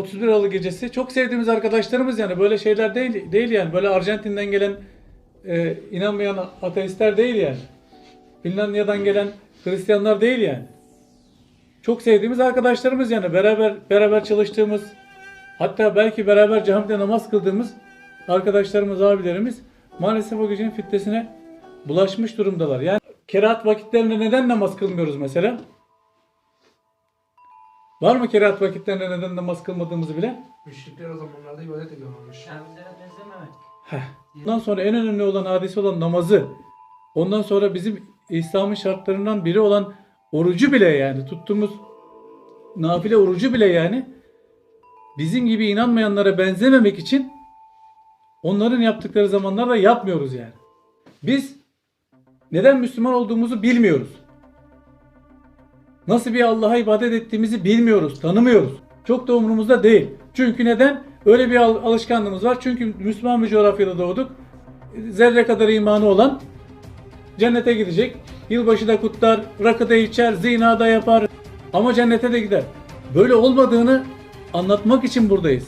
31 Aralık gecesi çok sevdiğimiz arkadaşlarımız yani böyle şeyler değil değil yani böyle Arjantin'den gelen e, inanmayan ateistler değil yani. Finlandiya'dan gelen Hristiyanlar değil yani. Çok sevdiğimiz arkadaşlarımız yani beraber beraber çalıştığımız hatta belki beraber camide namaz kıldığımız arkadaşlarımız, abilerimiz maalesef o gecenin fitnesine bulaşmış durumdalar. Yani kerahat vakitlerinde neden namaz kılmıyoruz mesela? Var mı kerahat vakitlerinde neden namaz kılmadığımızı bilen? Müşrikler o zamanlarda ibadet ediyorlarmış. Kendilere benzememek. Heh. Ondan sonra en önemli olan hadise olan namazı, ondan sonra bizim İslam'ın şartlarından biri olan orucu bile yani tuttuğumuz nafile orucu bile yani bizim gibi inanmayanlara benzememek için onların yaptıkları zamanlarda yapmıyoruz yani. Biz neden Müslüman olduğumuzu bilmiyoruz. Nasıl bir Allah'a ibadet ettiğimizi bilmiyoruz, tanımıyoruz. Çok da umurumuzda değil. Çünkü neden? Öyle bir al- alışkanlığımız var. Çünkü Müslüman bir coğrafyada doğduk. Zerre kadar imanı olan cennete gidecek. Yılbaşı da kutlar, rakı da içer, zina da yapar. Ama cennete de gider. Böyle olmadığını anlatmak için buradayız.